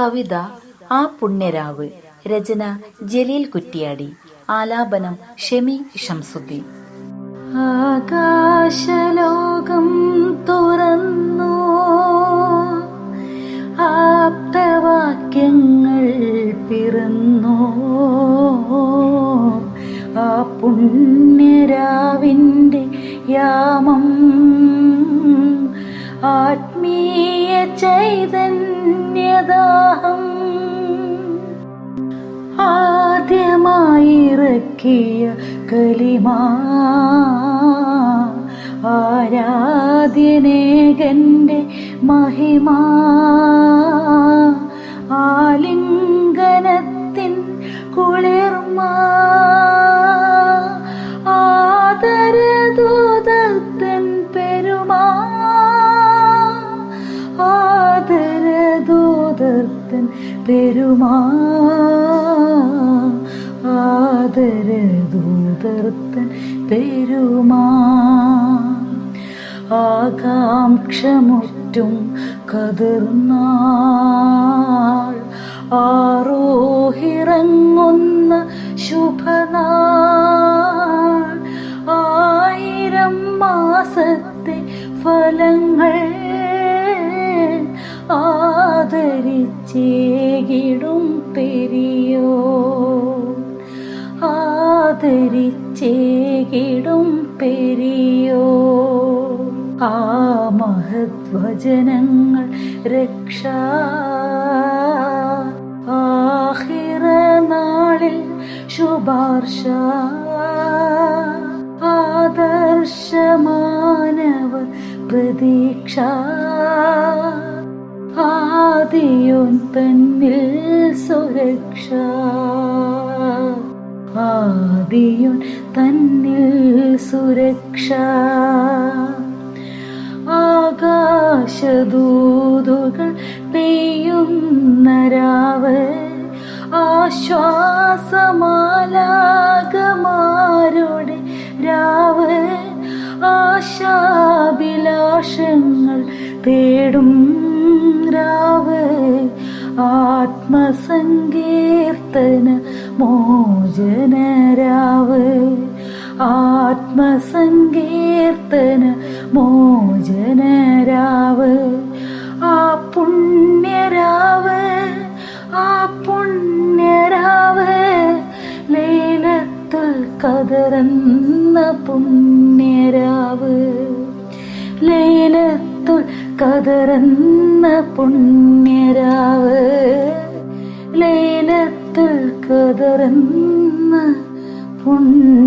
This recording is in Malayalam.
കവിത ആ പുണ്യരാവ്. രചന ജലീൽ കുറ്റിയാടി. ആലാപനം ഷെമി ഷംസുദ്ദീൻ. ആകാശലോകം തുറന്നു. ആപ്തവാക്യങ്ങൾ പിറന്നു. ആ പുണ്യരാവിന്റെ യാമം ആത്മീയ ചൈതന്യദാഹം ആദ്യമായിറക്കിയ കലിമാ ആരാധ്യനേകന്റെ മഹിമാ ആദരദൂതത്തൻ പെരുമാ ആദരദൂതർത്തൻ പെരുമാ. ആകാംക്ഷമുറ്റും കതിർന്നാൾ ആരോഹിറങ്ങുന്ന ശുഭനാൾ ആയിരം മാസത്തെ ഫലങ്ങൾ ആദരിച്ചേകിടും പെരിയോ ആദരിച്ചേകിടും പെരിയോ ആ മഹത്വജനങ്ങൾ രക്ഷ. ആഹിറ നാളിൽ ശുപാർശ. ആദർശമാനവ പ്രതീക്ഷ. ആദിയോൻ തന്നിൽ സുരക്ഷ. ആദിയോൻ തന്നിൽ സുരക്ഷ. ആകാശദൂതുകൾ പെയ്യുന്ന രാവ് ആശ്വാസമാലാകമാരുടെ രാവ് ആശാഭിലാഷങ്ങൾ തേടും. രാവ് ആത്മസങ്കീർത്തന മോചനരാവ് ആത്മസങ്കീർത്തന മോചനരാവ് ആ പുണ്യരാവ് ആ പുണ്യരാവ് ലീലത്തുൽ കതറന്ന പുണ്യരാവ് കതറന്ന പുണ്യരാവ് ലൈലത്തിൽ കതറന്ന പുണ്യരാവ്